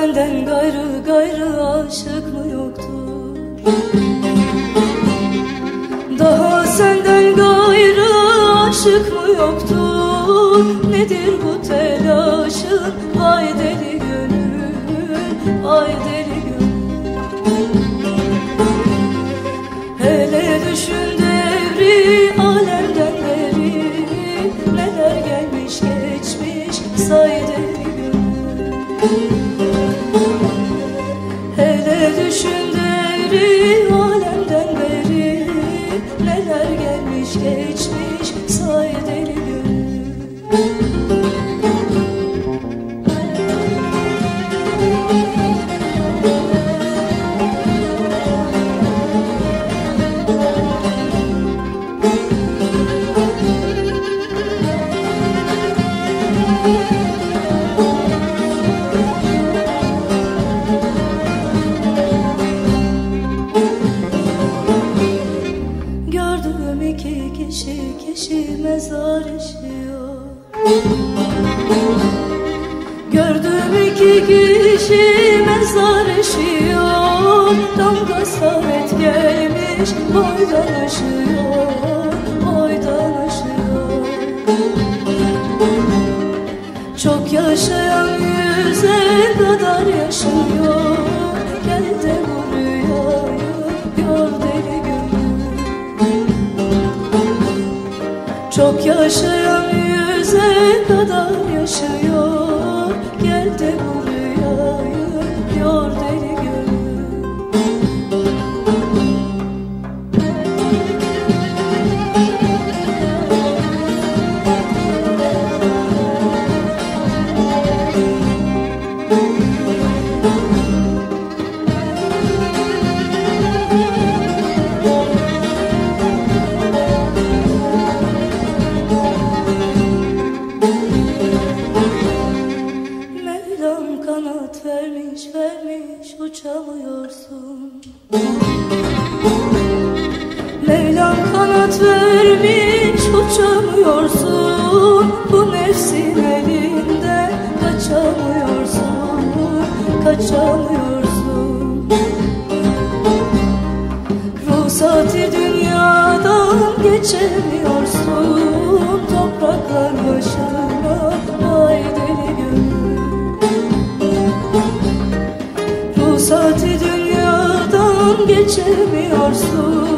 senden gayrı gayrı aşık mı yoktur? Daha senden gayrı aşık mı yoktur? Nedir bu telaşın vay deli gönül, ay deli gönül Hele düşün devri alemden beri Neler gelmiş geçmiş say deli gönül Hele düşün Gördüğüm iki kişi kişi mezar işiyor Gördüğüm iki kişi mezar işiyor Damga samet gelmiş boydan aşıyor Boydan aşıyor. Çok yaşayan Çok yaşayan yüze kadar yaşıyor. Gel de bu Mevlam kanat vermiş uçamıyorsun. Bu nefsin elinde kaçamıyorsun Kaçamıyorsun. Ruhsati dünyadan geçemiyorsun geçemiyorsun